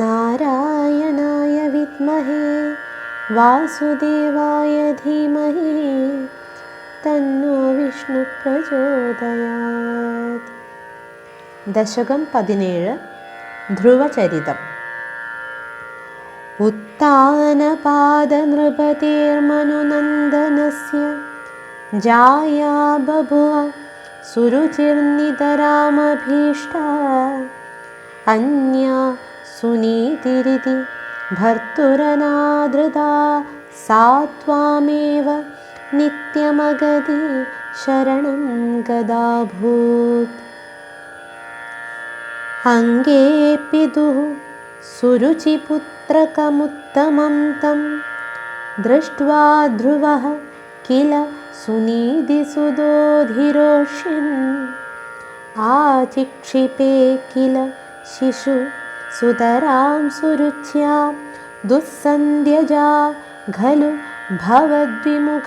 नारायणाय विद्महे वासुदेवाय धीमहि तन्नो विष्णुप्रचोदयात् दशकं पदिनेळ् ध्रुवचरितम् उत्तानपादनृपतेर्मनुनन्दनस्य जाया बभुव सुरुचिर्नितरामभीष्टा। अन्या सुनीतिरिति भर्तुरनादृता सा त्वामेव नित्यमगति शरणं गदाभूत्। अङ्गेऽपितुः सुरुचिपुत्रकमुत्तमं तं दृष्ट्वा ध्रुवः किल सुनीतिसुदोधिरोष्यन् आचिक्षिपे किल शिशु सुतरां सुरुच्या दुःसन्ध्यजा खलु भवद्विमुखैरसूया।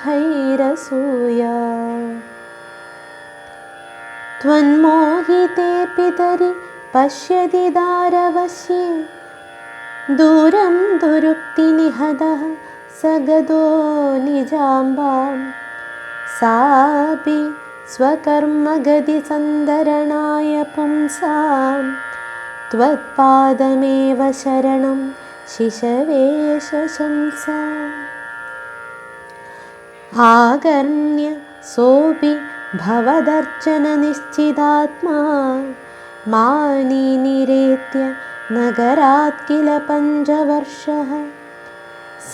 त्वन्मोहिते पितरि पश्यति दारवश्ये दूरं दुरुक्तिनिहदः स गदो निजाम्बां सापि स्वकर्मगतिसन्दरणाय पुंसां त्वत्पादमेव शरणं शिशवेशशंसा आकर्ण्य सोऽपि भवदर्चननिश्चितात्मा मानिरेत्य नगरात् किल पञ्चवर्षः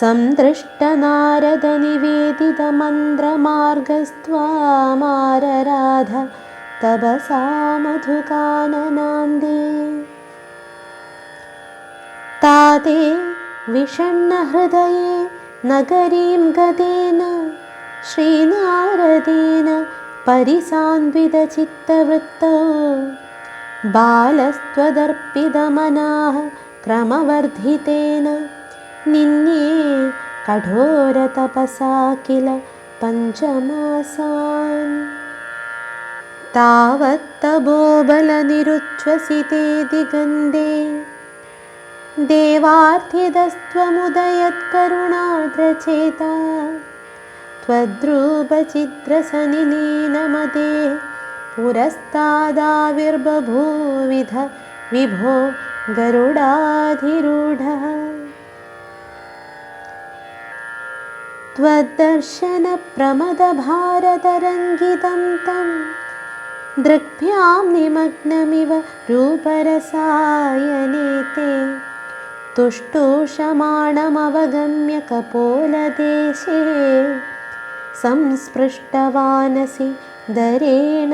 सन्दृष्टनारदनिवेदितमन्त्रमार्गस्त्वामारराध तपसा मधुकाननान्दे ताते विषण्णहृदये नगरीं गतेन श्रीनारदेन परिसान्वितचित्तवृत्तौ बालस्त्वदर्पितमनाः क्रमवर्धितेन निन्ये कठोरतपसा किल पञ्चमासान्। तावत्तबोबलनिरुच्छ्वसिते दिगन्धे देवार्थितस्त्वमुदयत्करुणाद्रचेता त्वद्रूपचित्रसनिलीनमदे पुरस्तादाविर्बभूविध विभो गरुडाधिरूढः त्वद्दर्शनप्रमदभारतरङ्गितं तं दृग्भ्यां निमग्नमिव रूपरसायने ते तुष्टुषमाणमवगम्य कपोलदेशे संस्पृष्टवानसि दरेण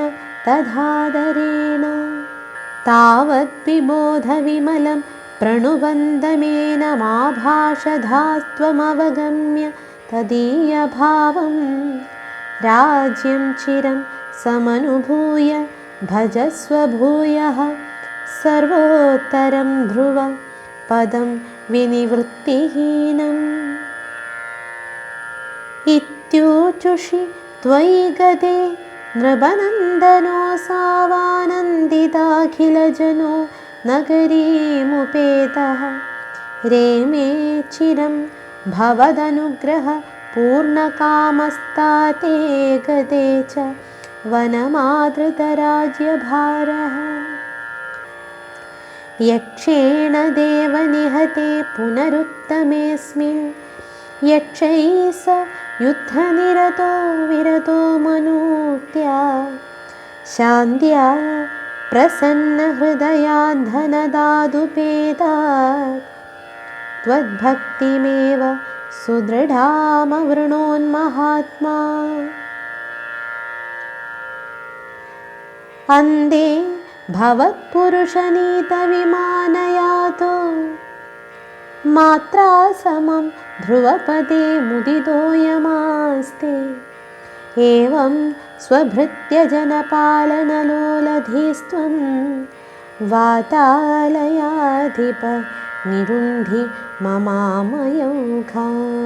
तथादरेण तावद्विबोधविमलं प्रणुबन्धमेन माभाषधास्त्वमवगम्य तदीयभावं राज्यं चिरं समनुभूय भजस्व भूयः सर्वोत्तरं ध्रुव पदं विनिवृत्तिहीनम् इत्यूचुषि त्वयि गदे नृपनन्दनोऽसावानन्दिताखिलजनो नगरीमुपेतः रेमे चिरं भवदनुग्रहपूर्णकामस्ताते गदे च वनमादृतराज्यभारः यक्षेण देवनिहते पुनरुत्तमेऽस्मिन् यक्षैः स युद्धनिरतो विरतो मनुत्या शान्त्या प्रसन्नहृदयान्धनदादुपेदा त्वद्भक्तिमेव सुदृढामवृणोन्महात्मा। अन्धे भवत्पुरुषनीतविमानयातो मात्रा समं ध्रुवपदे मुदितोऽयमास्ते। एवं स्वभृत्यजनपालनलोलधिस्त्वं वातालयाधिप निरुन्धि ममामयौघान्